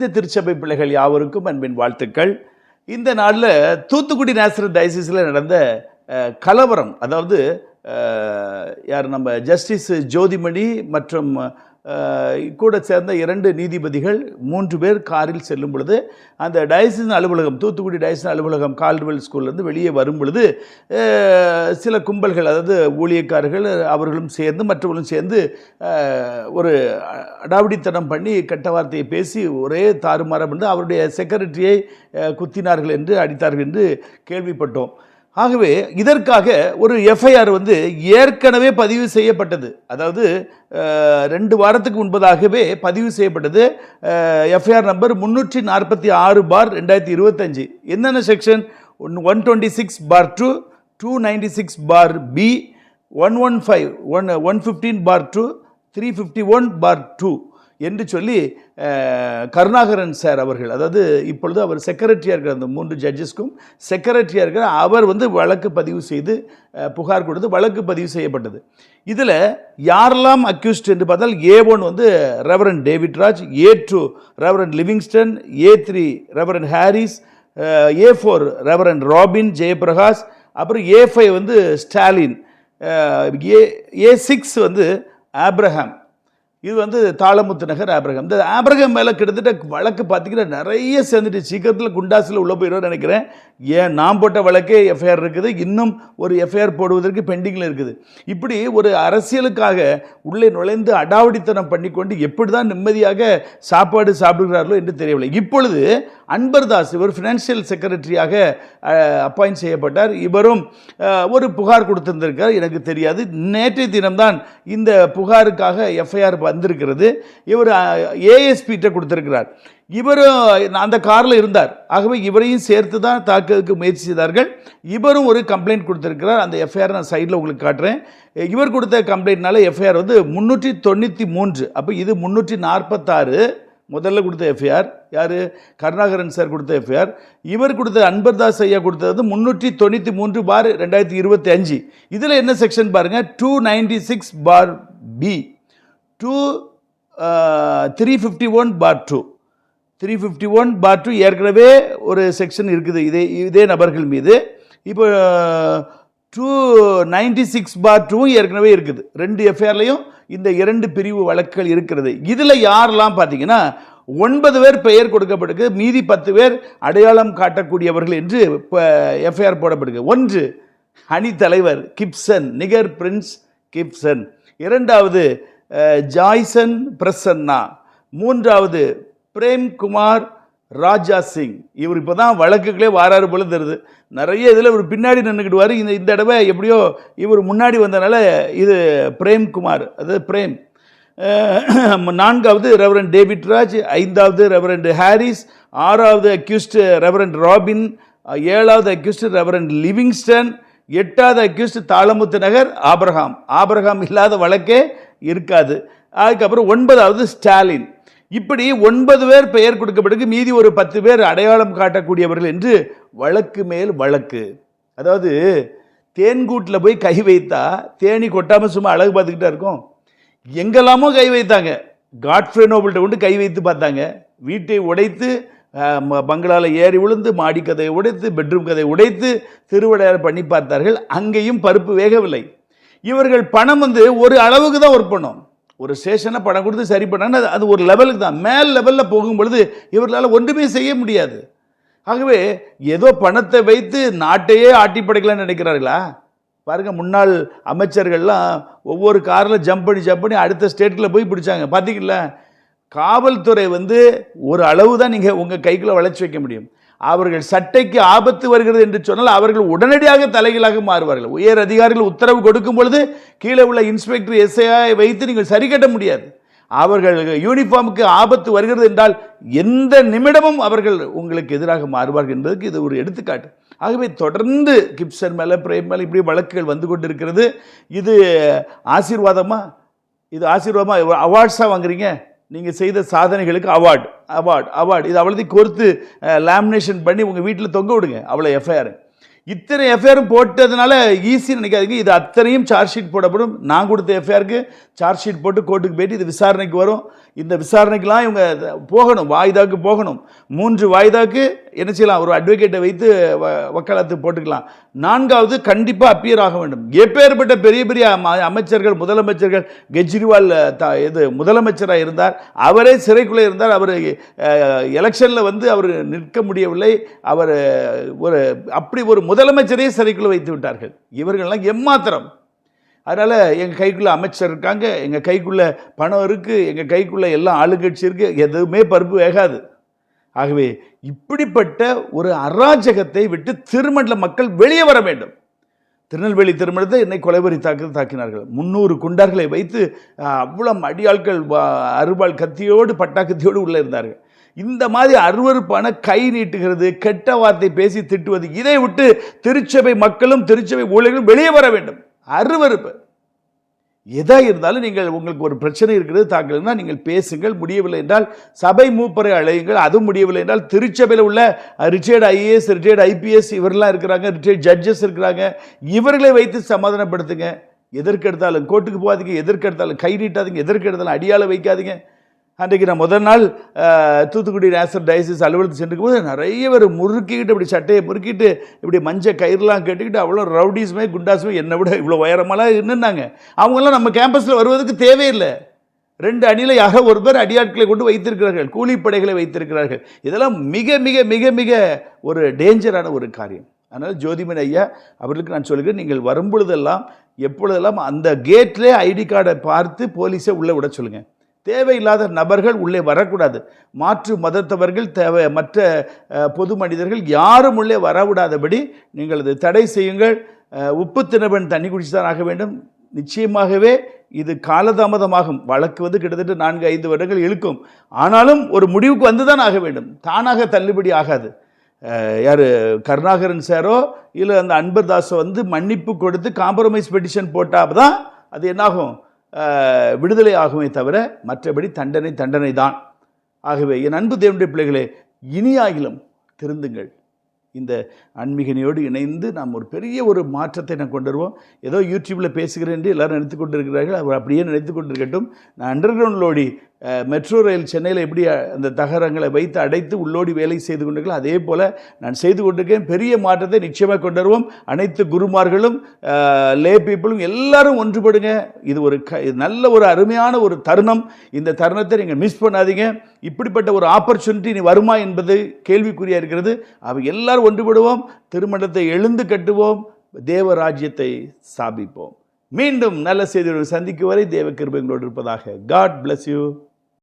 இந்த திருச்சபை பிள்ளைகள் யாவருக்கும் அன்பின் வாழ்த்துக்கள். இந்த நாளில் தூத்துக்குடி நேசர் டைசிஸில் நடந்த கலவரம் அதாவது யார் நம்ம ஜஸ்டிஸ் ஜோதிமணி மற்றும் கூட சேர்ந்த இரண்டு நீதிபதிகள் மூன்று பேர் காரில் செல்லும் பொழுது அந்த டயசின் அலுவலகம் தூத்துக்குடி டயசின் அலுவலகம் கால்டுவெல் ஸ்கூல்லேருந்து வெளியே வரும் பொழுது சில கும்பல்கள் அதாவது ஊழியக்காரர்கள் அவர்களும் சேர்ந்து மற்றவர்களும் சேர்ந்து ஒரு அடாவடித்தனம் பண்ணி கெட்ட வார்த்தையை பேசி ஒரே தாறுமாறம் என்று அவருடைய செக்ரட்டரியை குத்தினார்கள் என்று அடித்தார்கள் என்று கேள்விப்பட்டோம். ஆகவே இதற்காக ஒரு எஃப்ஐஆர் வந்து ஏற்கனவே பதிவு செய்யப்பட்டது. அதாவது ரெண்டு வாரத்துக்கு முன்பதாகவே பதிவு செய்யப்பட்டது. எஃப்ஐஆர் நம்பர் முந்நூற்றி நாற்பத்தி ஆறு பார் ரெண்டாயிரத்தி இருபத்தஞ்சு. என்னென்ன section one one twenty six bar two two ninety six bar B one one five one one fifteen bar two three fifty one bar two என்று சொல்லி கருணாகரன் சார் அவர்கள் அதாவது இப்பொழுது அவர் செக்ரட்டரியாக இருக்கிற அந்த மூன்று ஜட்ஜஸ்க்கும் செக்ரட்டரியாக இருக்கிற அவர் வந்து வழக்கு பதிவு செய்து புகார் கொடுத்து வழக்கு பதிவு செய்யப்பட்டது. இதில் யாரெல்லாம் அக்யூஸ்ட் என்று பார்த்தால் ஏ ஒன் வந்து reverend David Raj A two reverend Livingston A three reverend Harris A four reverend Robin Jayaprakash அப்புறம் ஏ ஃபைவ் வந்து ஸ்டாலின் ஏ ஏ சிக்ஸ் வந்து ஆப்ரஹாம் இது வந்து தாளமுத்து நகர் ஆபிரகம். இந்த ஆபிரகம் மேலே கிட்டத்தட்ட வழக்கு பார்த்தீங்கன்னா நிறைய சேர்ந்துட்டு சீக்கிரத்தில் குண்டாசில் உள்ளே போயிடும்னு நினைக்கிறேன். ஏன்? நான் போட்ட வழக்கே எஃப்ஐஆர் இருக்குது. இன்னும் ஒரு எஃப்ஐஆர் போடுவதற்கு பெண்டிங்கில் இருக்குது. இப்படி ஒரு அரசியலுக்காக உள்ளே நுழைந்து அடாவடித்தனம் பண்ணிக்கொண்டு எப்படி தான் நிம்மதியாக சாப்பாடு சாப்பிடுகிறார்களோ என்று தெரியவில்லை. இப்பொழுது அன்பர்தாஸ் இவர் ஃபினான்ஷியல் செக்ரட்டரியாக அப்பாயிண்ட் செய்யப்பட்டார். இவரும் ஒரு புகார் கொடுத்திருந்திருக்கார். எனக்கு தெரியாது. நேற்றைய தினம்தான் இந்த புகாருக்காக எஃப்ஐஆர் வந்திருக்கிறது. இவர் ஏஎஸ்பிகிட்ட கொடுத்திருக்கிறார். இவரும் அந்த காரில் இருந்தார். ஆகவே இவரையும் சேர்த்து தான் தாக்குவதற்கு முயற்சி செய்தார்கள். இவரும் ஒரு கம்ப்ளைண்ட் கொடுத்துருக்கிறார். அந்த எஃப்ஐஆர் நான் சைடில் உங்களுக்கு காட்டுறேன். இவர் கொடுத்த கம்ப்ளைண்ட்னால எஃப்ஐஆர் வந்து முந்நூற்றி தொண்ணூற்றி மூன்று. அப்போ இது முந்நூற்றி நாற்பத்தாறு. முதல்ல கொடுத்த எஃப்ஐஆர் யார்? கருணாகரன் சார் கொடுத்த எஃப்ஐஆர். இவர் கொடுத்த அன்பர்தாஸ் ஐயா கொடுத்தது முந்நூற்றி தொண்ணூற்றி மூன்று பார் ரெண்டாயிரத்தி இருபத்தி அஞ்சு. இதில் என்ன செக்ஷன் பாருங்கள் two ninety six bar B two three fifty one bar two three fifty one bar two ஏற்கனவே ஒரு செக்ஷன் இருக்குது. இதே இதே நபர்கள் மீது. இப்போ டூ நைன்டி சிக்ஸ் பார் டூவும் ஏற்கனவே இருக்குது. ரெண்டு எஃப்ஐஆர்லையும் இந்த இரண்டு பிரிவு வழக்குகள் இருக்கிறது. இதில் யாரெல்லாம் பார்த்தீங்கன்னா ஒன்பது பேர் பெயர் கொடுக்கப்பட்டிருக்கு மீதி பத்து பேர் அடையாளம் காட்டக்கூடியவர்கள் என்று இப்போ எஃப்ஐஆர் போடப்படுது. ஒன்று அணித்தலைவர் தலைவர் கிப்சன் நிகர் பிரின்ஸ் கிப்சன். இரண்டாவது ஜாய்சன் பிரசன்னா. மூன்றாவது பிரேம்குமார் ராஜா சிங். இவர் இப்போ தான் வழக்குகளே வாராறு போல தருது நிறைய இதில் இவர் பின்னாடி நின்றுக்கிடுவார் இந்த இந்த தடவை எப்படியோ இவர் முன்னாடி வந்தனால இது பிரேம்குமார் அதாவது பிரேம். நான்காவது ரெவரண்ட் டேவிட் ராஜ் ஐந்தாவது ரெவரண்ட் ஹாரிஸ் ஆறாவது அக்யூஸ்ட் ரெவரண்ட் ராபின் ஏழாவது அக்யூஸ்ட் ரெவரண்ட் லிவிங்ஸ்டன் எட்டாவது accused Thalamuthu Nagar Abraham. Abraham இல்லாத வழக்கே இருக்காது. அதுக்கப்புறம் ஒன்பதாவது ஸ்டாலின். இப்படி ஒன்பது பேர் பெயர் கொடுக்கப்பட்டிருக்கு மீதி ஒரு பத்து பேர் அடையாளம் காட்டக்கூடியவர்கள் என்று வழக்கு மேல் வழக்கு. அதாவது தேன்கூட்டில் போய் கை வைத்தா தேனி கொட்டாமல் சும்மா அழகு பார்த்துக்கிட்டா இருக்கும். எங்கெல்லாமோ கை வைத்தாங்க. காட்ஃப்ரே நோபல்கிட்ட கொண்டு கை வைத்து பார்த்தாங்க. வீட்டை உடைத்து பங்களால் ம- ஏறி விழுந்து மாடி கதையை உடைத்து பெட்ரூம் கதையை உடைத்து திருவிடையார் பண்ணி பார்த்தார்கள். அங்கேயும் பருப்பு வேகவில்லை. இவர்கள் பணம் வந்து ஒரு அளவுக்கு தான் ஒர்க் பண்ணும். ஒரு ஸ்டேஷனை பணம் கொடுத்து சரி பண்ணான்னு அது- ஒரு லெவலுக்கு தான். மேல் லெவலில் போகும்பொழுது இவர்களால் ஒன்றுமே செய்ய முடியாது. ஆகவே ஏதோ பணத்தை வைத்து நாட்டையே ஆட்டி படைக்கலாம்னு நினைக்கிறார்களா? பாருங்க முன்னாள் அமைச்சர்கள்லாம் ஒவ்வொரு காரில் ஜம்ப் பண்ணி ஜம்ப் பண்ணி அடுத்த ஸ்டேட்டில் போய் பிடிச்சாங்க. பார்த்தீங்களா காவல்துறை வந்து ஒரு அளவு தான் நீங்கள் உங்கள் கைக்குள்ளே வளைச்சி வைக்க முடியும். அவர்கள் சட்டைக்கு ஆபத்து வருகிறது என்று சொன்னால் அவர்கள் உடனடியாக தலைகளாக மாறுவார்கள். உயர் அதிகாரிகள் உத்தரவு கொடுக்கும் பொழுது கீழே உள்ள இன்ஸ்பெக்டர் எஸ்ஐ வைத்து நீங்கள் சரி கட்ட முடியாது. அவர்கள் யூனிஃபார்முக்கு ஆபத்து வருகிறது என்றால் எந்த நிமிடமும் அவர்கள் உங்களுக்கு எதிராக மாறுவார்கள் என்பதற்கு இது ஒரு எடுத்துக்காட்டு. ஆகவே தொடர்ந்து கிப்சன் மேலே பிரேம் மேலே இப்படி வழக்குகள் வந்து கொண்டிருக்கிறது. இது ஆசீர்வாதமா? இது ஆசீர்வாதமா? அவார்ட்ஸாக வாங்குறீங்க? நீங்கள் செய்த சாதனைகளுக்கு அவார்டு அவார்டு அவார்டு இது அவ்வளோத்தையும் கோர்த்து லேமினேஷன் பண்ணி உங்கள் வீட்டில் தொங்க விடுங்க. அவ்வளோ எஃப்ஐஆர் இத்தனை எஃப்ஐஆரும் போட்டதுனால ஈஸின்னு நினைக்காதீங்க. இது அத்தனையும் சார்ஜ் ஷீட் போடப்படும். நான் கொடுத்த எஃப்ஐஆருக்கு சார்ஜ் ஷீட் போட்டு கோர்ட்டுக்கு போயிட்டு இது விசாரணைக்கு வரும். இந்த விசாரணைக்கெல்லாம் இவங்க போகணும் வாய்தாக்கு போகணும். மூன்று வாய்தாக்கு என்ன செய்யலாம்? ஒரு அட்வொகேட்டை வைத்து வ- வக்காலத்து போட்டுக்கலாம். நான்காவது கண்டிப்பாக அப்பியர் ஆக வேண்டும். எப்பேற்பட்ட பெரிய பெரிய அமைச்சர்கள் முதலமைச்சர்கள் கெஜ்ரிவால் த இது முதலமைச்சராக இருந்தார் அவரே சிறைக்குள்ளே இருந்தார் அவர் எலெக்ஷனில் வந்து அவர் நிற்க முடியவில்லை. அவர் ஒரு அப்படி ஒரு முதலமைச்சரையே சிறைக்குள்ளே வைத்து விட்டார்கள். இவர்கள்லாம் எம்மாத்திரம்? அதனால் எங்கள் கைக்குள்ளே அமைச்சர் இருக்காங்க எங்கள் கைக்குள்ளே பணம் இருக்குது எங்கள் கைக்குள்ளே எல்லாம் ஆளுங்கட்சி இருக்குது எதுவுமே பருப்பு வேகாது. ஆகவே இப்படிப்பட்ட ஒரு அராஜகத்தை விட்டு திருமண்டல மக்கள் வெளியே வர வேண்டும். திருநெல்வேலி திருமணத்தை என்னை கொலைவரி தாக்கு தாக்கினார்கள். முந்நூறு குண்டார்களை வைத்து அவ்வளோ அடியாட்கள் வா- அருவாள் கத்தியோடு பட்டாக்கத்தியோடு உள்ளே இருந்தார்கள். இந்த மாதிரி அருவருப்பான கை நீட்டுகிறது கெட்ட வார்த்தை பேசி திட்டுவது இதை விட்டு திருச்சபை மக்களும் திருச்சபை ஊழியர்களும் வெளியே வர வேண்டும். அருவருப்பு. எதா இருந்தாலும் நீங்கள் உங்களுக்கு ஒரு பிரச்சனை இருக்கிறது தாக்கலன்னா நீங்கள் பேசுங்கள். முடியவில்லை என்றால் சபை மூப்பரை அழையுங்கள். அதுவும் முடியவில்லை என்றால் திருச்சபையில் உள்ள ரிட்டையர்டு ஐஏஎஸ் ரிட்டையர்டு ஐபிஎஸ் இவரெல்லாம் இருக்கிறாங்க. ரிட்டையர்ட் ஜட்ஜஸ் இருக்கிறாங்க. இவர்களை வைத்து சமாதானப்படுத்துங்க. எதற்கெடுத்தாலும் கோர்ட்டுக்கு போகாதீங்க. எதற்கெடுத்தாலும் கை நீட்டாதீங்க. எதற்கெடுத்தாலும் அடியால் வைக்காதீங்க. அன்றைக்கு நான் முதல் நாள் தூத்துக்குடி நேசர் டயசிஸ் அலுவலகத்துக்கு சென்று போது நிறைய பேர் முறுக்கிக்கிட்டு இப்படி சட்டையை முறுக்கிட்டு இப்படி மஞ்சள் கயிறுலாம் கேட்டுக்கிட்டு அவ்வளோ ரவுடிஸுமே குண்டாஸுமே என்னை விட இவ்வளோ உயரமெல்லாம் நின்றுனாங்க அவங்கெல்லாம் நம்ம கேம்பஸில் வருவதற்கு தேவையில்லை. ரெண்டு அணிலையாக ஒரு பேர் அடியாட்களை கொண்டு வைத்திருக்கிறார்கள் கூலிப்படைகளை வைத்திருக்கிறார்கள். இதெல்லாம் மிக மிக மிக மிக ஒரு டேஞ்சரான ஒரு காரியம். அதனால் ஜோதிமன் ஐயா அவர்களுக்கு நான் சொல்லுகிறேன் நீங்கள் வரும்பொழுதெல்லாம் எப்பொழுதெல்லாம் அந்த கேட்லேயே ஐடி கார்டை பார்த்து போலீஸை உள்ளே விட சொல்லுங்கள். தேவையில்லாத நபர்கள் உள்ளே வரக்கூடாது. மாற்று மதத்தவர்கள் தேவை மற்ற பொது மனிதர்கள் யாரும் உள்ளே வரவிடாதபடி நீங்கள் அதை தடை செய்யுங்கள். உப்பு தினவன் தண்ணி குடிச்சுதான் ஆக வேண்டும். நிச்சயமாகவே இது காலதாமதமாகும். வழக்கு வந்து கிட்டத்தட்ட நான்கு ஐந்து வருடங்கள் இழுக்கும். ஆனாலும் ஒரு முடிவுக்கு வந்து தான் ஆக வேண்டும். தானாக தள்ளுபடி ஆகாது. யார் கருணாகரன் சாரோ இல்லை அந்த அன்பர் தாஸோ வந்து மன்னிப்பு கொடுத்து காம்ப்ரமைஸ் பெட்டிஷன் போட்டால் தான் அது என்னாகும்? விடுதலை ஆகுமே தவிர மற்றபடி தண்டனை தண்டனை தான் ஆகவே என் அன்பு தேவனுடைய பிள்ளைகளே இனியாகிலும் திருந்துங்கள். இந்த அன்மிகனையோடு இணைந்து நாம் ஒரு பெரிய ஒரு மாற்றத்தை நான் கொண்டு வருவோம். ஏதோ யூடியூப்பில் பேசுகிறேன் என்று எல்லாரும் நினைத்து கொண்டு இருக்கிறார்கள் அவர் அப்படியே நினைத்து கொண்டு இருக்கட்டும் நான் அண்டர் கிரவுண்ட் லோடி மெட்ரோ ரயில் சென்னையில் எப்படி அந்த தகரங்களை வைத்து அடைத்து உள்ளோடி வேலை செய்து கொண்டிருக்கிறோம் அதே போல் நான் செய்து கொண்டிருக்கேன். பெரிய மாற்றத்தை நிச்சயமாக கொண்டு வருவோம். அனைத்து குருமார்களும் லே பீப்புளும் எல்லாரும் ஒன்றுபடுங்க. இது ஒரு க இது நல்ல ஒரு அருமையான ஒரு தருணம். இந்த தருணத்தை நீங்கள் மிஸ் பண்ணாதீங்க. இப்படிப்பட்ட ஒரு ஆப்பர்ச்சுனிட்டி நீ வருமா என்பது கேள்விக்குறியாக இருக்கிறது. அவை எல்லாரும் ஒன்றுபடுவோம். திருமணத்தை எழுந்து கட்டுவோம். தேவராஜ்யத்தை ஸ்தாபிப்போம் மீண்டும் நல்ல செய்தியுடன் சந்திக்கும் வரை தேவ கிருபைங்களோடு இருப்பதாக காட் பிளஸ் யூ